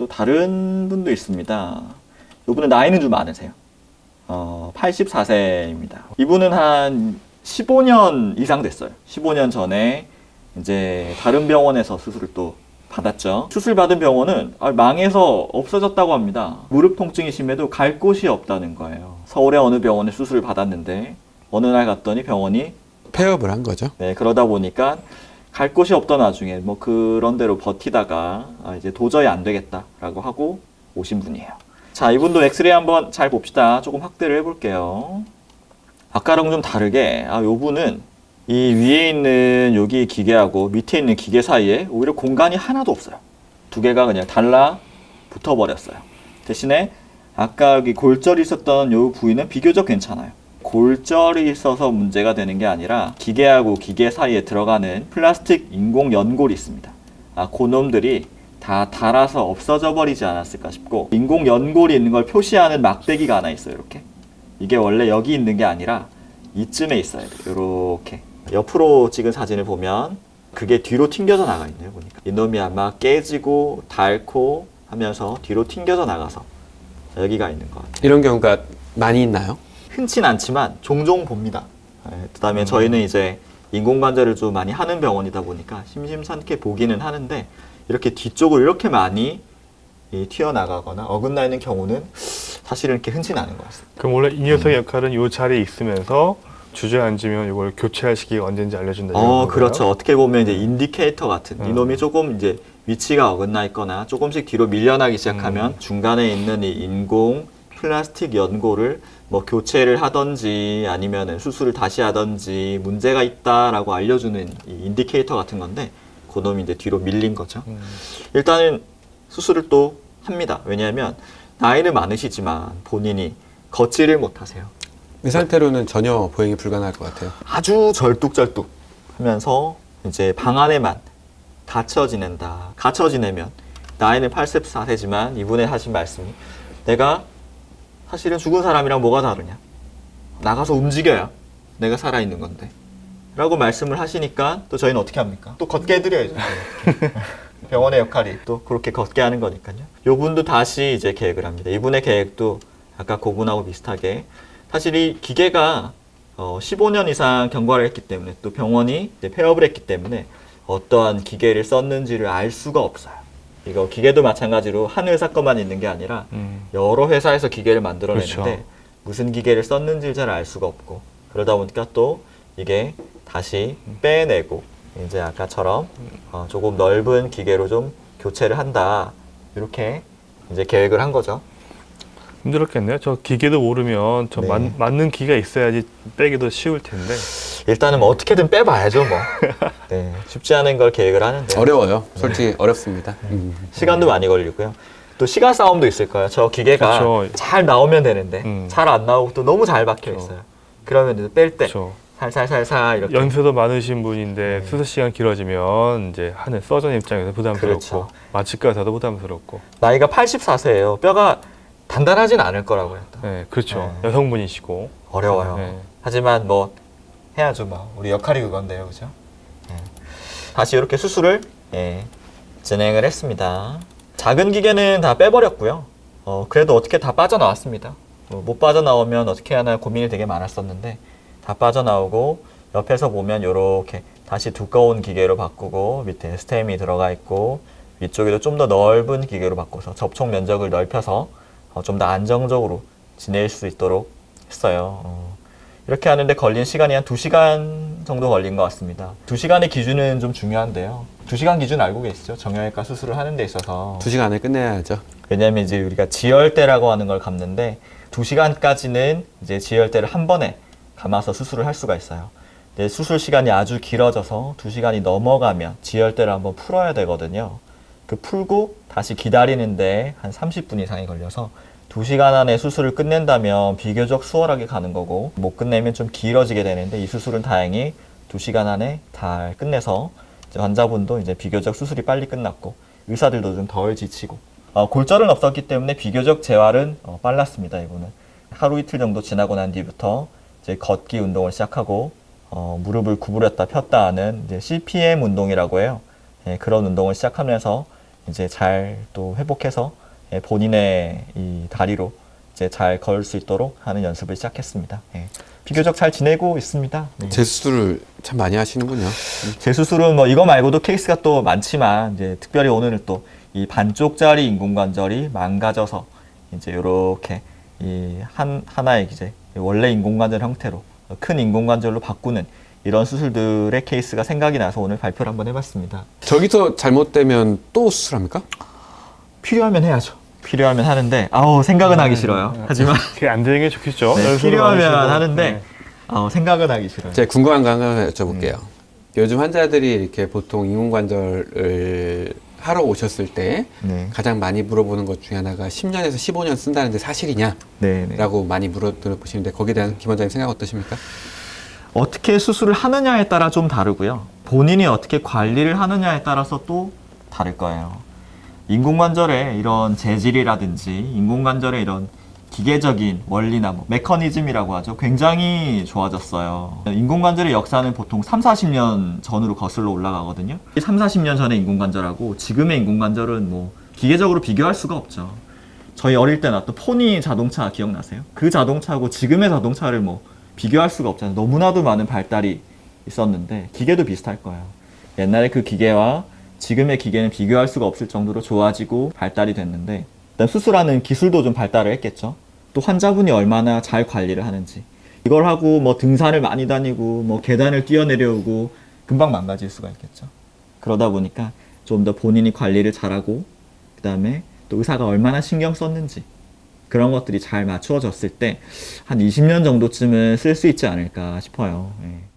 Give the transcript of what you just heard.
또 다른 분도 있습니다. 이분은 나이는 좀 많으세요. 어, 84세입니다. 이분은 한 15년 이상 됐어요. 15년 전에 이제 다른 병원에서 수술을 또 받았죠. 수술 받은 병원은 아, 망해서 없어졌다고 합니다. 무릎 통증이 심해도 갈 곳이 없다는 거예요. 서울의 어느 병원에 수술을 받았는데 어느 날 갔더니 병원이 폐업을 한 거죠. 네, 그러다 보니까 갈 곳이 없던 와중에 뭐 그런 대로 버티다가 아, 이제 도저히 안 되겠다라고 하고 오신 분이에요. 자, 이분도 엑스레이 한번 잘 봅시다. 조금 확대를 해볼게요. 아까랑 좀 다르게, 아, 요 분은 이 위에 있는 여기 기계하고 밑에 있는 기계 사이에 오히려 공간이 하나도 없어요. 두 개가 그냥 달라 붙어 버렸어요. 대신에 아까 여기 골절이 있었던 요 부위는 비교적 괜찮아요. 골절이 있어서 문제가 되는 게 아니라 기계하고 기계 사이에 들어가는 플라스틱 인공 연골이 있습니다. 아, 그놈들이 다 닳아서 없어져 버리지 않았을까 싶고 인공 연골이 있는 걸 표시하는 막대기가 하나 있어요. 이렇게 이게 원래 여기 있는 게 아니라 이쯤에 있어야 돼요. 이렇게 옆으로 찍은 사진을 보면 그게 뒤로 튕겨져 나가 있네요. 보니까 이놈이 아마 깨지고 닳고 하면서 뒤로 튕겨져 나가서 여기가 있는 것 같아요. 이런 경우가 많이 있나요? 흔치 않지만 종종 봅니다. 예, 그다음에 저희는 이제 인공관절을 좀 많이 하는 병원이다 보니까 심심찮게 보기는 하는데 이렇게 뒤쪽을 이렇게 많이 이 튀어나가거나 어긋나 있는 경우는 사실은 이렇게 흔치는 않은 것 같습니다. 그럼 원래 이 녀석의 역할은 이 자리에 있으면서 주저앉으면 이걸 교체할 시기가 언제인지 알려준다. 이런 어, 건가요? 그렇죠. 어떻게 보면 이제 인디케이터 같은 음. 이놈이 조금 이제 위치가 어긋나 있거나 조금씩 뒤로 밀려나기 음. 시작하면 중간에 있는 이 인공 플라스틱 연고를 뭐 교체를 하던지 아니면은 수술을 다시 하던지 문제가 있다라고 알려주는 이 인디케이터 같은 건데 그놈이 이제 뒤로 밀린 거죠. 음. 일단은 수술을 또 합니다. 왜냐하면 나이는 많으시지만 본인이 걷지를 못하세요. 이 상태로는 전혀 보행이 불가능할 것 같아요. 아주 절뚝절뚝 하면서 이제 방 안에만 갇혀 지낸다. 갇혀 지내면 나이는 84세지만 이분의 하신 말씀이 내가 사실은 죽은 사람이랑 뭐가 다르냐. 나가서 움직여야 내가 살아있는 건데. 라고 말씀을 하시니까 또 저희는 어떻게 합니까? 또 걷게 해드려야죠. 병원의 역할이 또 그렇게 걷게 하는 거니까요. 요 분도 다시 이제 계획을 합니다. 이분의 계획도 아까 고분하고 비슷하게 사실 이 기계가 어, 15년 이상 경과를 했기 때문에 또 병원이 폐업을 했기 때문에 어떠한 기계를 썼는지를 알 수가 없어요. 이거 기계도 마찬가지로 한 회사 것만 있는 게 아니라 음. 여러 회사에서 기계를 만들어내는데 그렇죠. 무슨 기계를 썼는지 잘 알 수가 없고 그러다 보니까 또 이게 다시 빼내고 이제 아까처럼 어, 조금 넓은 기계로 좀 교체를 한다 이렇게 이제 계획을 한 거죠. 힘들었겠네요. 저 기계도 모르면 저 네. 맞, 맞는 기가 있어야지 빼기도 쉬울 텐데. 일단은 뭐 어떻게든 빼봐야죠 뭐. 네, 쉽지 않은 걸 계획을 하는데 어려워요. 솔직히 어렵습니다. 음. 시간도 많이 걸리고요. 또 시간 싸움도 있을 거예요. 저 기계가 그렇죠. 잘 나오면 되는데 음. 잘 안 나오고 또 너무 잘 박혀 그렇죠. 있어요. 그러면 뺄때 그렇죠. 살살살살 이렇게 연세도 많으신 분인데 네. 수술 시간 길어지면 이제 하는 서전 입장에서 부담스럽고 그렇죠. 마취과에서도 부담스럽고. 나이가 84세예요. 뼈가 단단하진 않을 거라고요. 또. 네, 그렇죠. 네. 여성분이시고. 어려워요. 네. 하지만 뭐 해야죠, 뭐 우리 역할이 그건데요, 그죠? 예. 다시 이렇게 수술을 예, 진행을 했습니다. 작은 기계는 다 빼버렸고요. 어, 그래도 어떻게 다 빠져나왔습니다. 어, 못 빠져나오면 어떻게 하나 고민이 되게 많았었는데 다 빠져나오고 옆에서 보면 이렇게 다시 두꺼운 기계로 바꾸고 밑에 스템이 들어가 있고 위쪽에도 좀 더 넓은 기계로 바꿔서 접촉 면적을 넓혀서 어, 좀 더 안정적으로 지낼 수 있도록 했어요. 어, 이렇게 하는데 걸린 시간이 한 2시간 정도 걸린 것 같습니다. 2시간의 기준은 좀 중요한데요. 2시간 기준 알고 계시죠? 정형외과 수술을 하는 데 있어서. 두 시간 안에 끝내야죠. 왜냐면 이제 우리가 지혈대라고 하는 걸 감는데 2시간까지는 이제 지혈대를 한 번에 감아서 수술을 할 수가 있어요. 근데 수술 시간이 아주 길어져서 2시간이 넘어가면 지혈대를 한번 풀어야 되거든요. 그 풀고 다시 기다리는데 한 30분 이상이 걸려서 2시간 안에 수술을 끝낸다면 비교적 수월하게 가는 거고 못 끝내면 좀 길어지게 되는데 이 수술은 다행히 2시간 안에 잘 끝내서 이제 환자분도 이제 비교적 수술이 빨리 끝났고 의사들도 좀 덜 지치고 어, 골절은 없었기 때문에 비교적 재활은 어, 빨랐습니다. 이거는 하루 이틀 정도 지나고 난 뒤부터 이제 걷기 운동을 시작하고 어, 무릎을 구부렸다 폈다 하는 이제 CPM 운동이라고 해요. 예, 그런 운동을 시작하면서 이제 잘 또 회복해서 예, 본인의 이 다리로 이제 잘 걸을 수 있도록 하는 연습을 시작했습니다. 예. 비교적 잘 지내고 있습니다. 네. 재수술을 참 많이 하시는군요. 재수술은 뭐 이거 말고도 케이스가 또 많지만 이제 특별히 오늘은 또 이 반쪽짜리 인공관절이 망가져서 이제 이렇게 이 한 하나의 이제 원래 인공관절 형태로 큰 인공관절로 바꾸는 이런 수술들의 케이스가 생각이 나서 오늘 발표를 한번 해봤습니다. 저기서 잘못되면 또 수술합니까? 필요하면 해야죠. 필요하면 하는데 아우 생각은 하기 싫어요. 하지만 그게 안 되는 게 좋겠죠. 네, 연습을 필요하면 하시고. 하는데 네. 아우 생각은 하기 싫어요. 제가 궁금한 거 하나 여쭤볼게요. 음. 요즘 환자들이 이렇게 보통 인공관절을 하러 오셨을 때 네, 가장 많이 물어보는 것 중에 하나가 10년에서 15년 쓴다는데 사실이냐라고 네, 네. 많이 물어보시는데 거기에 대한 김 원장님 생각 어떠십니까? 어떻게 수술을 하느냐에 따라 좀 다르고요. 본인이 어떻게 관리를 하느냐에 따라서 또 다를 거예요. 인공관절의 이런 재질이라든지 인공관절의 이런 기계적인 원리나 뭐 메커니즘이라고 하죠. 굉장히 좋아졌어요. 인공관절의 역사는 보통 3, 40년 전으로 거슬러 올라가거든요. 3, 40년 전의 인공관절하고 지금의 인공관절은 뭐 기계적으로 비교할 수가 없죠. 저희 어릴 때 나왔던 포니 자동차 기억나세요? 그 자동차하고 지금의 자동차를 뭐 비교할 수가 없잖아요. 너무나도 많은 발달이 있었는데 기계도 비슷할 거예요. 옛날에 그 기계와 지금의 기계는 비교할 수가 없을 정도로 좋아지고 발달이 됐는데 일단 수술하는 기술도 좀 발달을 했겠죠. 또 환자분이 얼마나 잘 관리를 하는지 이걸 하고 뭐 등산을 많이 다니고 뭐 계단을 뛰어내려오고 금방 망가질 수가 있겠죠. 그러다 보니까 좀 더 본인이 관리를 잘하고 그 다음에 또 의사가 얼마나 신경 썼는지 그런 것들이 잘 맞추어졌을 때 한 20년 정도쯤은 쓸 수 있지 않을까 싶어요. 예.